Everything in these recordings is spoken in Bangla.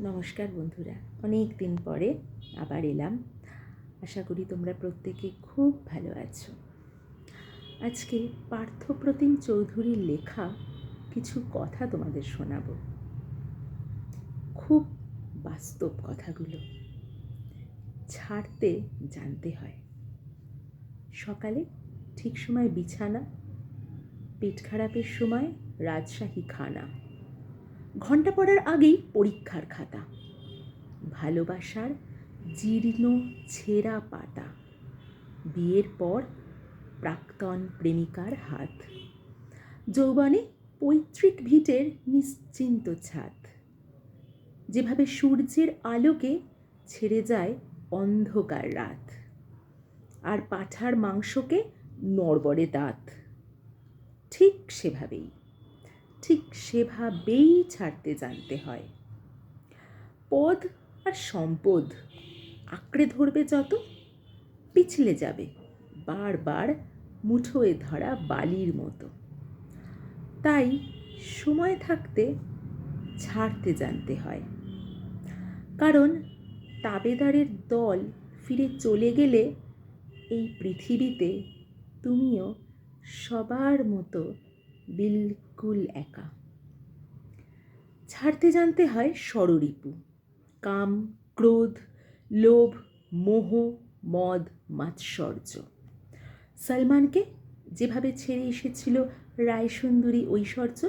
নমস্কার বন্ধুরা অনেক দিন পরে আবার এলাম। আশা করি তোমরা প্রত্যেকে খুব ভালো আছো। আজকে পার্থপ্রতিম চৌধুরীর লেখা কিছু কথা তোমাদের শোনাবো। খুব বাস্তব কথাগুলো। ছাড়তে জানতে হয়। সকালে ঠিক সময় বিছানা, পেট খারাপের সময় রাজশাহী খানা। ঘণ্টা পড়ার আগেই পরীক্ষার খাতা। ভালোবাসার জীর্ণ ছেঁড়া পাতা। বিয়ের পর প্রাক্তন প্রেমিকার হাত। যৌবনে পৈতৃক ভিটের নিশ্চিন্ত ছাদ। যেভাবে সূর্যের আলোকে ছেড়ে যায় অন্ধকার রাত। আর পাঠার মাংসকে নড়বড়ে দাঁত। ঠিক সেভাবেই। ঠিক সেভাবেই ছাড়তে জানতে হয়। পদ আর সম্পদ আঁকড়ে ধরবে যত, পিছলে যাবে বারবার মুঠোয় ধরা বালির মতো। তাই সময় থাকতে ছাড়তে জানতে হয়। কারণ তাবেদারের দল ফিরে চলে গেলে এই পৃথিবীতে তুমিও সবার মতো বিলকুল একা। ছাড়তে জানতে হয় ষড়রিপু কাম, ক্রোধ, লোভ, মোহ, মদ, মাৎসর্য। সলমানকে যেভাবে ছেড়ে এসেছিল রায়সুন্দরী ঐশ্বর্য,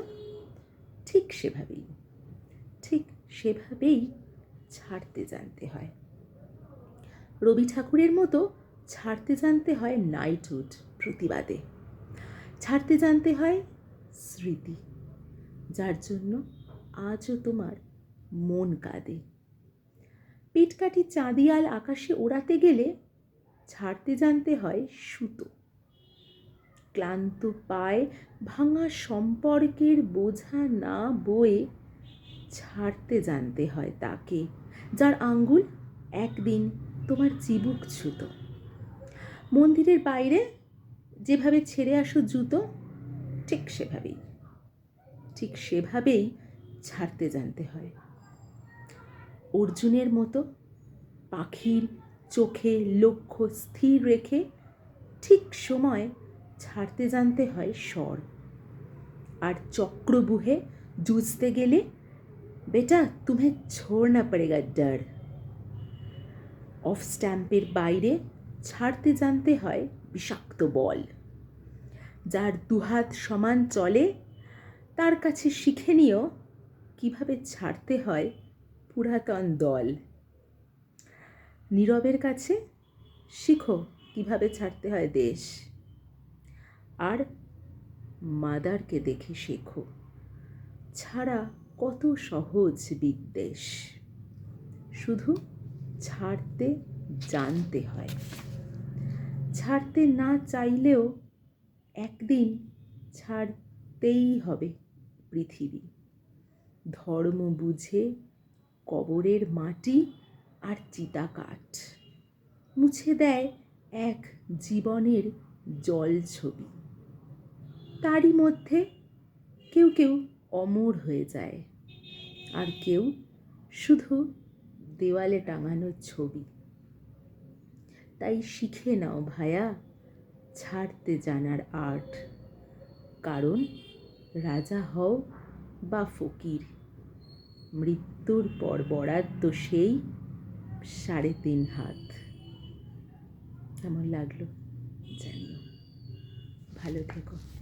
ঠিক সেভাবেই ঠিক সেভাবেই ছাড়তে জানতে হয়। রবি ঠাকুরের মতো ছাড়তে জানতে হয় নাইটহুড প্রতিবাদে। ছাড়তে জানতে হয় স্মৃতি, যার জন্য আজও তোমার মন কাঁদে। পেটকাঠি চাঁদিয়াল আকাশে ওড়াতে গেলে ছাড়তে জানতে হয় সুতো। ক্লান্ত পায়ে ভাঙা সম্পর্কের বোঝা না বয়ে ছাড়তে জানতে হয় তাকে, যার আঙ্গুল একদিন তোমার চিবুক ছুতো। মন্দিরের বাইরে যেভাবে ছেড়ে আসো জুতো ঠিক সেভাবেই ঠিক সেভাবেই ছাড়তে জানতে হয়। অর্জুনের মতো পাখির চোখে লক্ষ্য স্থির রেখে ঠিক সময় ছাড়তে জানতে হয় স্বর। আর চক্রবুহে জুঝতে গেলে, বেটা, তুমি ছোড় ছোড়না পড়েগা ডর অফ স্ট্যাম্পের বাইরে ছাড়তে জানতে হয় বিষাক্ত বল। যার দুহাত সমান চলে, তার কাছে শিখে নিও কীভাবে ছাড়তে হয় পুরাতন দল। নীরবের কাছে শিখো কীভাবে ছাড়তে হয় দেশ। আর মাদারকে দেখে শেখো, ছাড়া কত সহজ বিদ্বেষ। শুধু ছাড়তে জানতে হয়। ছাড়তে না চাইলেও একদিন ছাড়তেই হবে পৃথিবী। ধর্ম বুঝে কবরের মাটি আর চিতাকাঠ মুছে দেয় এক জীবনের জল ছবি। তারই মধ্যে কেউ কেউ অমর হয়ে যায় আর কেউ শুধু দেওয়ালে টাঙানো ছবি। তাই শিখে নাও ভায়া ছাড়তে জানার আর্ট কারণ, রাজা হও বা ফকির, মৃত্যুর পর বরাদ্দ সেই সাড়ে তিন হাত। কেমন লাগল জানিও। ভালো থেকো।